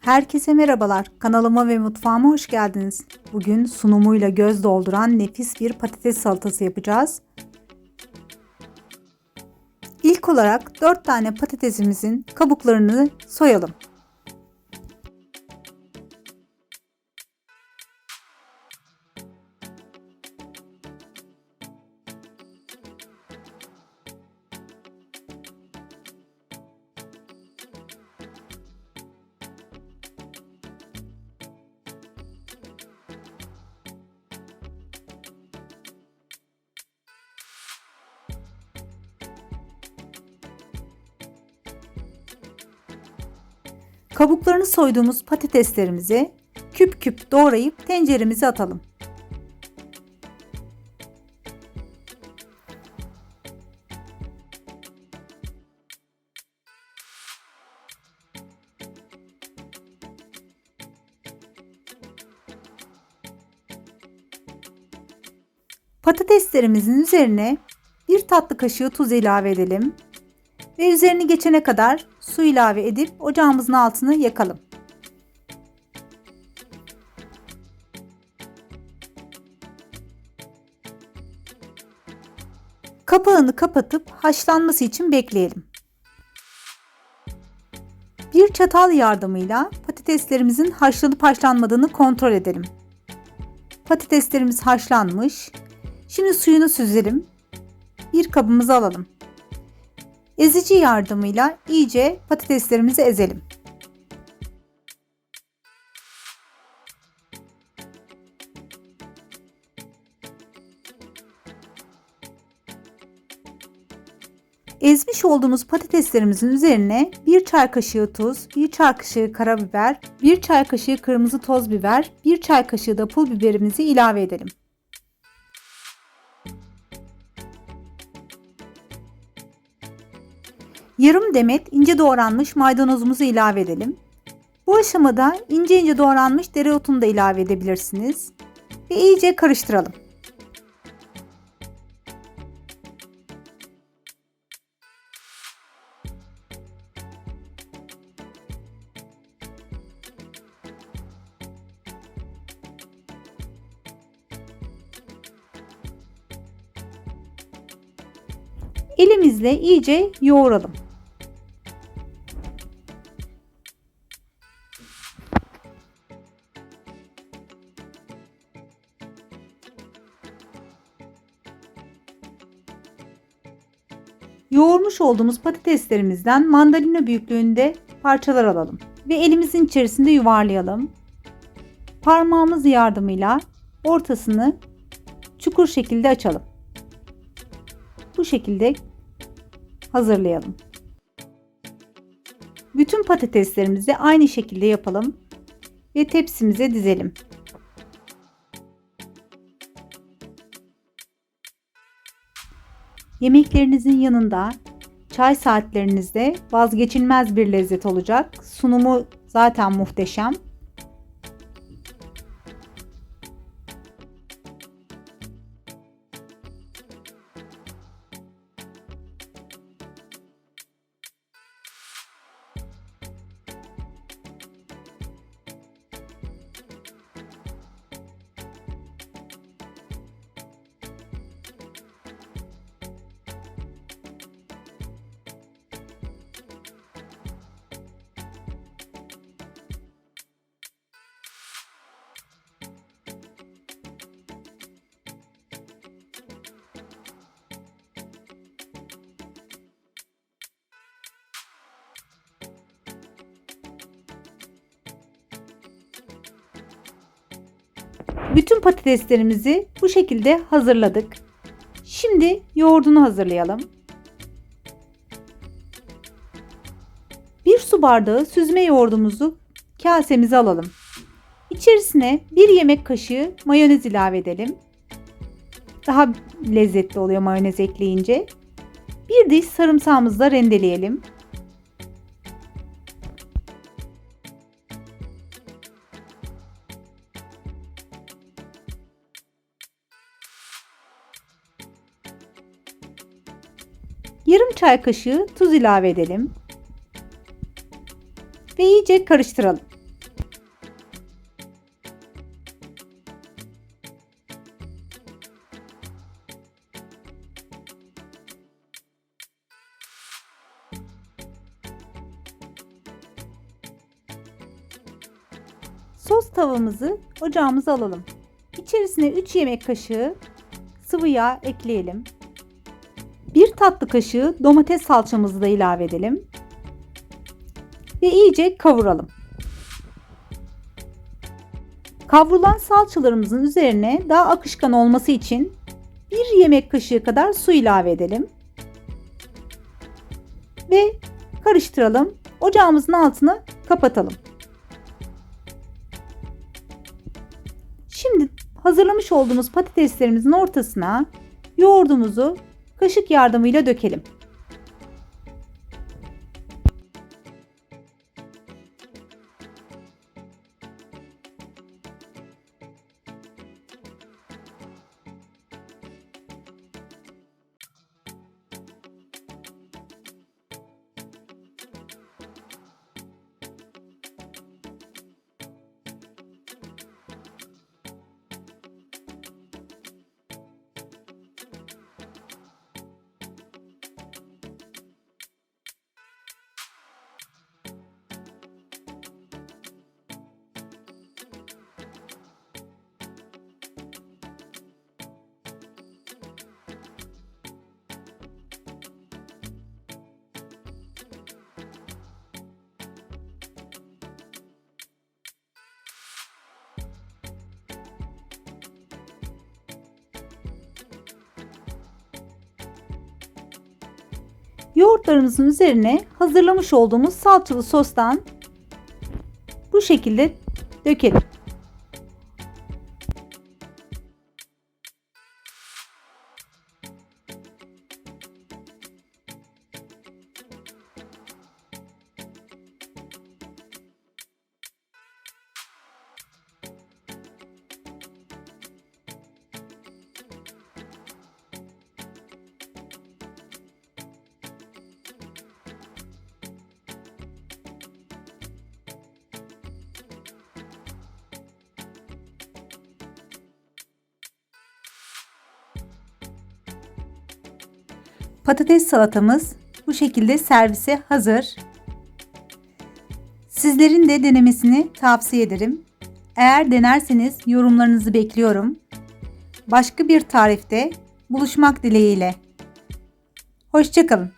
Herkese merhabalar. Kanalıma ve mutfağıma hoş geldiniz. Bugün sunumuyla göz dolduran nefis bir patates salatası yapacağız. İlk olarak 4 tane patatesimizin kabuklarını soyalım. Kabuklarını soyduğumuz patateslerimizi küp küp doğrayıp tenceremize atalım. Patateslerimizin üzerine bir tatlı kaşığı tuz ilave edelim ve üzerini geçene kadar su ilave edip ocağımızın altını yakalım. Kapağını kapatıp haşlanması için bekleyelim. Bir çatal yardımıyla patateslerimizin haşlanıp haşlanmadığını kontrol edelim. Patateslerimiz haşlanmış. Şimdi suyunu süzelim. Bir kabımıza alalım. Ezici yardımıyla iyice patateslerimizi ezelim. Ezmiş olduğumuz patateslerimizin üzerine 1 çay kaşığı tuz, 1 çay kaşığı karabiber, 1 çay kaşığı kırmızı toz biber, 1 çay kaşığı da pul biberimizi ilave edelim. Yarım demet ince doğranmış maydanozumuzu ilave edelim. Bu aşamada ince ince doğranmış dereotunu da ilave edebilirsiniz. Ve iyice karıştıralım. Elimizle iyice yoğuralım. Yoğurmuş olduğumuz patateslerimizden mandalina büyüklüğünde parçalar alalım ve elimizin içerisinde yuvarlayalım. Parmağımız yardımıyla ortasını çukur şekilde açalım. Bu şekilde hazırlayalım. Bütün patateslerimizi aynı şekilde yapalım ve tepsimize dizelim. Yemeklerinizin yanında çay saatlerinizde vazgeçilmez bir lezzet olacak. Sunumu zaten muhteşem. Bütün patateslerimizi bu şekilde hazırladık. Şimdi yoğurdunu hazırlayalım. Bir su bardağı süzme yoğurdumuzu kasemize alalım. İçerisine bir yemek kaşığı mayonez ilave edelim. Daha lezzetli oluyor mayonez ekleyince. Bir diş sarımsağımızı da rendeleyelim. yarım çay kaşığı tuz ilave edelim. Ve iyice karıştıralım. Sos tavamızı ocağımıza alalım. İçerisine 3 yemek kaşığı sıvı yağ ekleyelim. 1 tatlı kaşığı domates salçamızı da ilave edelim. Ve iyice kavuralım. Kavrulan salçalarımızın üzerine daha akışkan olması için 1 yemek kaşığı kadar su ilave edelim. Ve karıştıralım. Ocağımızın altını kapatalım. Şimdi hazırlamış olduğumuz patateslerimizin ortasına yoğurdumuzu kaşık yardımıyla dökelim. Yoğurtlarımızın üzerine hazırlamış olduğumuz salçalı sostan bu şekilde dökelim. Patates salatamız bu şekilde servise hazır. Sizlerin de denemesini tavsiye ederim. Eğer denerseniz yorumlarınızı bekliyorum. Başka bir tarifte buluşmak dileğiyle. Hoşçakalın.